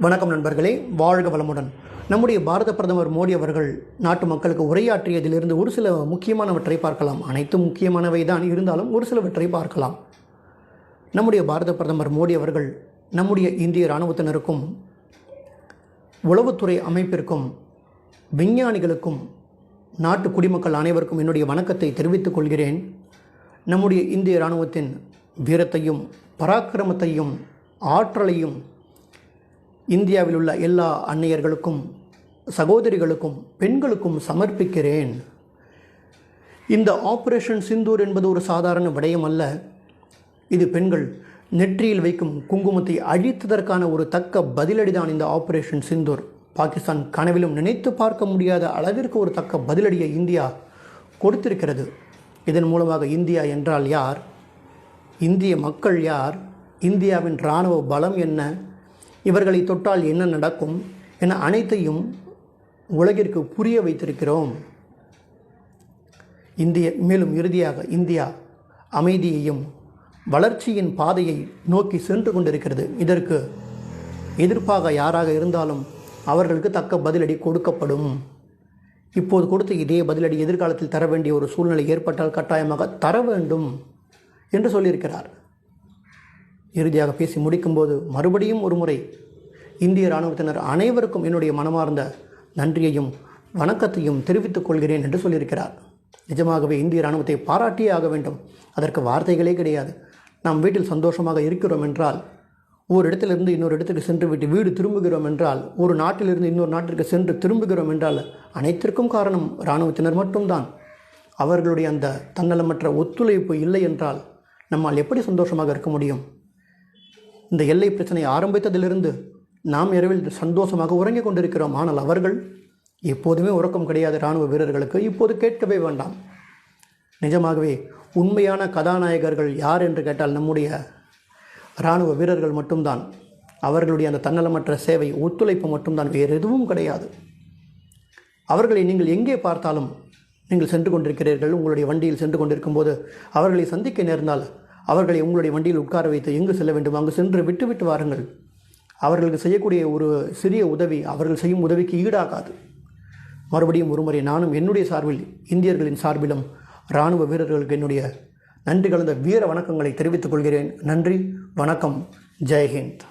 வணக்கம் நண்பர்களே வாழ்க வளமுடன். நம்முடைய பாரத பிரதமர் மோடி அவர்கள் நாட்டு மக்களுக்கு உரையாற்றியதிலிருந்து ஒரு சில முக்கியமானவற்றை பார்க்கலாம். அனைத்தும் முக்கியமானவை தான் இருந்தாலும் ஒரு சிலவற்றை பார்க்கலாம். நம்முடைய பாரத பிரதமர் மோடி அவர்கள் நம்முடைய இந்திய இராணுவத்தினருக்கும் உளவுத்துறை அமைப்பிற்கும் விஞ்ஞானிகளுக்கும் நாட்டு குடிமக்கள் அனைவருக்கும் என்னுடைய வணக்கத்தை தெரிவித்துக் கொள்கிறேன். நம்முடைய இந்திய இராணுவத்தின் வீரத்தையும் பராக்கிரமத்தையும் ஆற்றலையும் இந்தியாவில் உள்ள எல்லா அன்னையர்களுக்கும் சகோதரிகளுக்கும் பெண்களுக்கும் சமர்ப்பிக்கிறேன். இந்த ஆபரேஷன் சிந்தூர் என்பது ஒரு சாதாரண விடயம் அல்ல. இது பெண்கள் நெற்றியில் வைக்கும் குங்குமத்தை அழித்ததற்கான ஒரு தக்க பதிலடிதான் இந்த ஆபரேஷன் சிந்தூர். பாகிஸ்தான் கனவிலும் நினைத்து பார்க்க முடியாத அளவிற்கு ஒரு தக்க பதிலடியை இந்தியா கொடுத்திருக்கிறது. இதன் மூலமாக இந்தியா என்றால் யார்? இந்திய மக்கள் யார்? இந்தியாவின் இராணுவ பலம் என்ன? இவர்களை தொட்டால் என்ன நடக்கும் என அனைத்தையும் உலகிற்கு புரிய வைத்திருக்கிறோம். இந்திய மேலும் இறுதியாக இந்தியா அமைதியையும் வளர்ச்சியின் பாதையை நோக்கி சென்று கொண்டிருக்கிறது. இதற்கு எதிர்ப்பாக யாராக இருந்தாலும் அவர்களுக்கு தக்க பதிலடி கொடுக்கப்படும். இப்போது கொடுத்த இதே பதிலடி எதிர்காலத்தில் தர வேண்டிய ஒரு சூழ்நிலை ஏற்பட்டால் கட்டாயமாக தர வேண்டும் என்று சொல்லியிருக்கிறார். இறுதியாக பேசி முடிக்கும்போது மறுபடியும் ஒரு முறை இந்திய இராணுவத்தினர் அனைவருக்கும் என்னுடைய மனமார்ந்த நன்றியையும் வணக்கத்தையும் தெரிவித்துக் கொள்கிறேன் என்று சொல்லியிருக்கிறார். நிஜமாகவே இந்திய இராணுவத்தை பாராட்டியே ஆக வேண்டும். அதற்கு வார்த்தைகளே கிடையாது. நாம் வீட்டில் சந்தோஷமாக இருக்கிறோம் என்றால் ஒரு இடத்திலிருந்து இன்னொரு இடத்துக்கு சென்று விட்டு வீடு திரும்புகிறோம் என்றால் ஒரு நாட்டிலிருந்து இன்னொரு நாட்டிற்கு சென்று திரும்புகிறோம் என்றால் அனைத்திற்கும் காரணம் இராணுவத்தினர் மட்டும்தான். அவர்களுடைய அந்த தன்னலமற்ற ஒத்துழைப்பு இல்லை என்றால் நம்மால் எப்படி சந்தோஷமாக இருக்க முடியும்? இந்த எல்லை பிரச்சனை ஆரம்பித்ததிலிருந்து நாம் இரவில் சந்தோஷமாக உறங்கிக் கொண்டிருக்கிறோம். ஆனால் அவர்கள் எப்போதுமே உறக்கம் கிடையாது இராணுவ வீரர்களுக்கு. இப்போது கேட்கவே வேண்டாம். நிஜமாகவே உண்மையான கதாநாயகர்கள் யார் என்று கேட்டால் நம்முடைய இராணுவ வீரர்கள் மட்டும்தான். அவர்களுடைய அந்த தன்னலமற்ற சேவை ஒத்துழைப்பு மட்டும்தான். வேறு எதுவும் கிடையாது. அவர்களை நீங்கள் எங்கே பார்த்தாலும் நீங்கள் சென்று கொண்டிருக்கிறீர்கள். உங்களுடைய வண்டியில் சென்று கொண்டிருக்கும்போது அவர்களை சந்திக்க நேர்ந்தால் அவர்களை உங்களுடைய வண்டியில் உட்கார வைத்து எங்கு செல்ல வேண்டும்? அங்கு சென்று விட்டு விட்டு வாருங்கள். அவர்களுக்கு செய்யக்கூடிய ஒரு சிறிய உதவி அவர்கள் செய்யும் உதவிக்கு ஈடாகாது. மறுபடியும் ஒருமுறை நானும் என்னுடைய சார்பில் இந்தியர்களின் சார்பிலும் இராணுவ வீரர்களுக்கு என்னுடைய நன்றி கலந்த வீர வணக்கங்களை தெரிவித்துக் கொள்கிறேன். நன்றி வணக்கம் ஜெய்ஹிந்த்